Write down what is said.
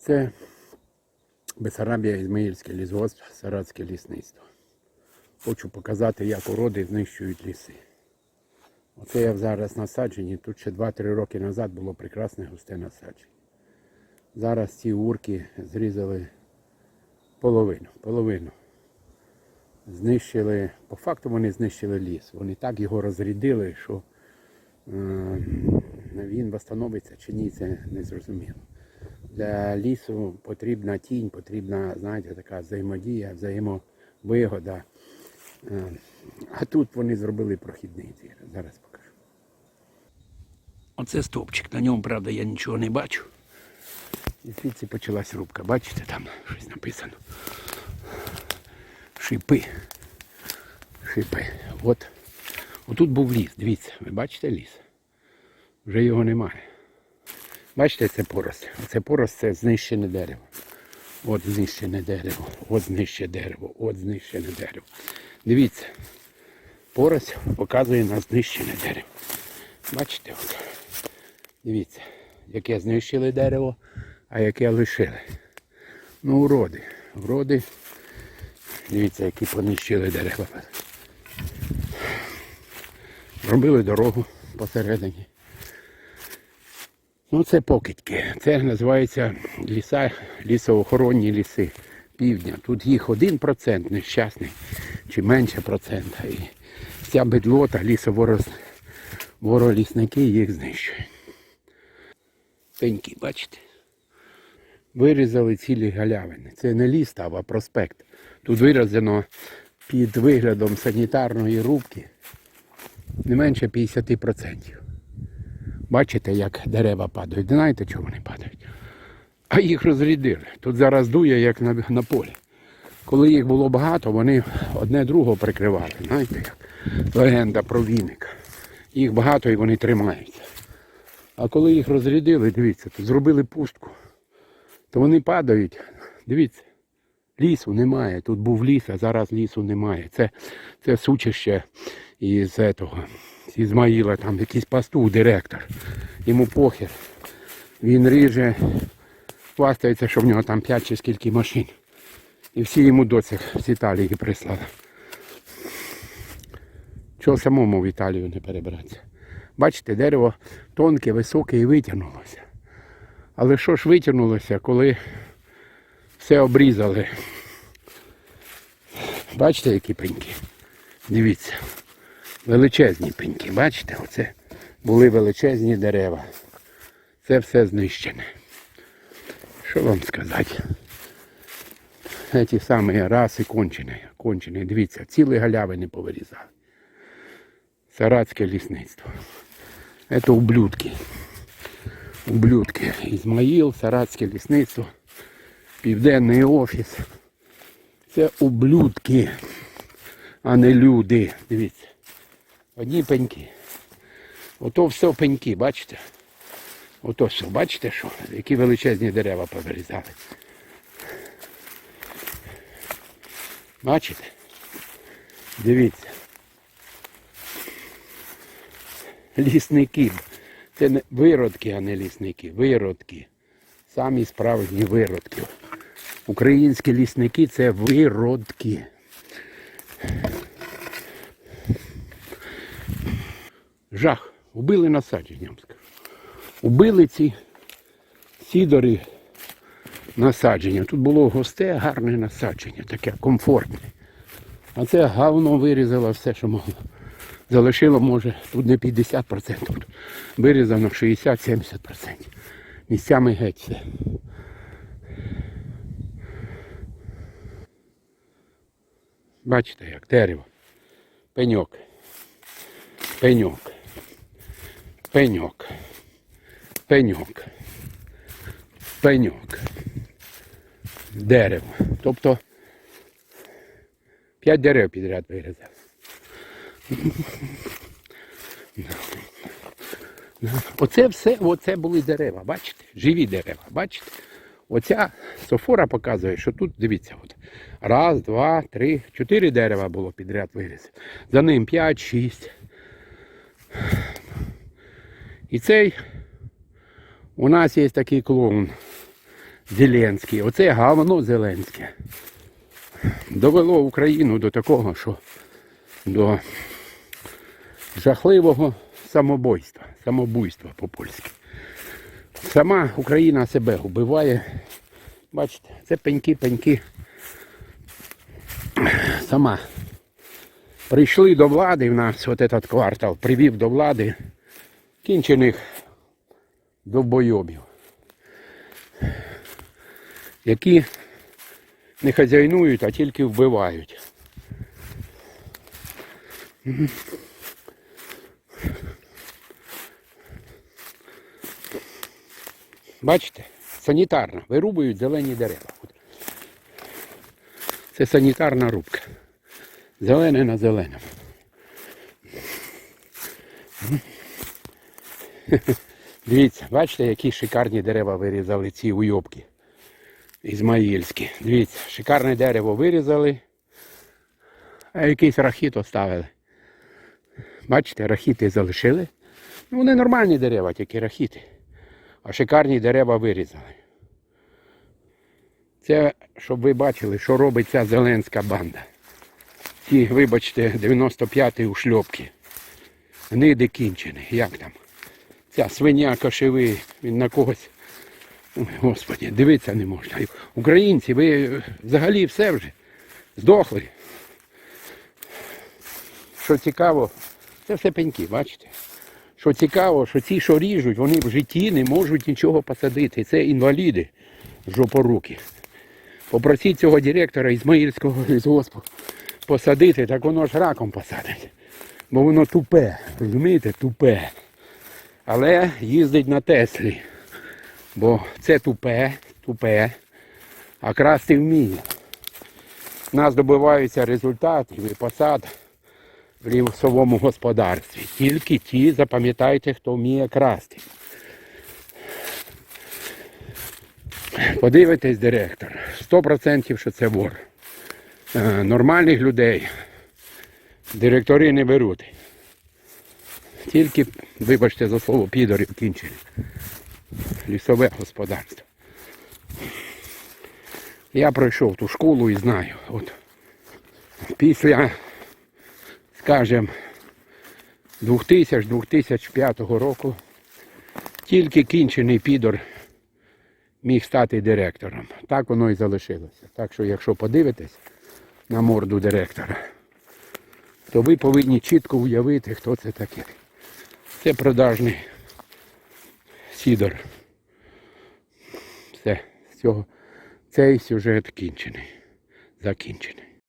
Це Бесарабія Ізмаїльське лісгосп, Саратське лісництво. Хочу показати, як уроди знищують ліси. Оце я зараз насаджені. Тут ще 2-3 роки назад було прекрасне густе насадження. Зараз ці урки зрізали половину. половину. Знищили, по факту вони знищили ліс. Вони так його розрядили, що е, він встановиться чи ні, це не зрозуміло. Для лісу потрібна тінь, потрібна, знаєте, така взаємодія, взаємовигода. Е, А тут вони зробили прохідний двір. Зараз покажу. Оце стовпчик. На ньому, правда, я нічого не бачу. І звідси почалась рубка. Бачите, там щось написано. Шипи. Шипи. От. Отут був ліс. Дивіться, ви бачите ліс? Вже його немає. Бачите, це порость. Це порость це знищене дерево. От знищене дерево, от знищене дерево, от знищене дерево. Дивіться, порость показує на знищене дерево. Бачите? От. Дивіться, яке знищили дерево, а яке лишили. Ну, уроди. Уроди. Дивіться, які понищили дерева. Робили дорогу посередині. Ну, це покидьки. Це називається ліса, лісоохоронні ліси півдня. Тут їх 1% нещасний чи менше процента. І ця бедлота, лісоворолісники їх знищують. Пеньки, бачите? Вирізали цілі галявини. Це не ліс став, а проспект. Тут вирізано під виглядом санітарної рубки не менше 50%. Бачите, як дерева падають. Знаєте, чого вони падають? А їх розрядили. Тут зараз дує, як на, на полі. Коли їх було багато, вони одне другого прикривали. Знаєте, як легенда про віника. Їх багато і вони тримаються. А коли їх розрядили, дивіться, тут зробили пустку, то вони падають. Дивіться, лісу немає. Тут був ліс, а зараз лісу немає. Це, це сучище із этого, з Ізмаїла, там якийсь пастух, директор. Йому похер. Він ріже, хвастається, що в нього там 5 чи скільки машин. І всі йому до з Італії прислали. Чого самому в Італію не перебратися? Бачите, дерево тонке, високе і витягнулося. Але що ж витягнулося, коли все обрізали? Бачите, які пеньки? Дивіться. Величезні пеньки, бачите, оце були величезні дерева. Це все знищене. Що вам сказати? Ті самі раси кончені, кончені. Дивіться, цілі галявини повирізали. Саратське лісництво. Це ублюдки. Ублюдки. Ізмаїл, Саратське лісництво, Південний офіс. Це ублюдки, а не люди. Дивіться. Одні пеньки. Ото все пеньки, бачите? Ото все, бачите що? Які величезні дерева повирізали. Бачите? Дивіться. Лісники. Це не виродки, а не лісники. Виродки. Самі справжні виродки. Українські лісники це виродки. Жах. Убили насадження, я вам. Убили ці сідори насадження. Тут було густе, гарне насадження, таке комфортне. А це говно вирізало все, що могло. Залишило, може, тут не 50%, тут вирізано 60-70%. Місцями геть все. Бачите, як дерево. Пеньок. Пеньок. Пеньок. Пеньок. Пеньок. Дерево. Тобто п'ять дерев підряд вирізав. Оце все, оце були дерева, бачите? Живі дерева, бачите? Оця софора показує, що тут, дивіться, от, раз, два, три, чотири дерева було підряд вирізано. За ним п'ять, шість. І цей у нас є такий клоун. Зеленський. Оце говно Зеленське. Довело Україну до такого, що до жахливого самобойства, самобуйства по-польськи. Сама Україна себе вбиває. Бачите, це пеньки-пеньки. Сама. Прийшли до влади в нас, от этот квартал, привів до влади кінчених довбойобів, які не хазяйнують, а тільки вбивають. Бачите, санітарна, вирубують зелені дерева. Це санітарна рубка. Зелене на зеленому. Дивіться, бачите, які шикарні дерева вирізали ці уйобки. Ізмаїльські. Дивіться, шикарне дерево вирізали, а якийсь рахіт оставили. Бачите, рахіти залишили. Ну, вони нормальні дерева, тільки рахіти. А шикарні дерева вирізали. Це, щоб ви бачили, що робить ця зеленська банда. Ті, вибачте, 95-й у шльопки. Гниди кінчені. Як там? Ця свиня кошевий, він на когось. Ой, Господі, дивитися не можна. Українці, ви взагалі все вже здохли. Що цікаво, це все пеньки, бачите? Що цікаво, що ці, що ріжуть, вони в житті не можуть нічого посадити. Це інваліди жопоруки. Попросіть цього директора Ізмаїльського лісгоспу посадити, так воно ж раком посадить. Бо воно тупе, розумієте, тупе. Але їздить на Теслі. Бо це тупе, тупе, а красти вміє. У нас добиваються результатів і посад в лісовому господарстві. Тільки ті, запам'ятайте, хто вміє красти. Подивитесь, директор, 100% що це вор. Е, Нормальних людей директори не беруть. Тільки, вибачте за слово, підорів кінчені. Лісове господарство. Я пройшов ту школу і знаю. От після, скажімо, 2000-2005 року тільки кінчений підор міг стати директором. Так воно і залишилося. Так що, якщо подивитесь на морду директора, то ви повинні чітко уявити, хто це такий. Це продажний сідор. Все, з цього цей сюжет кінчений. Закінчений.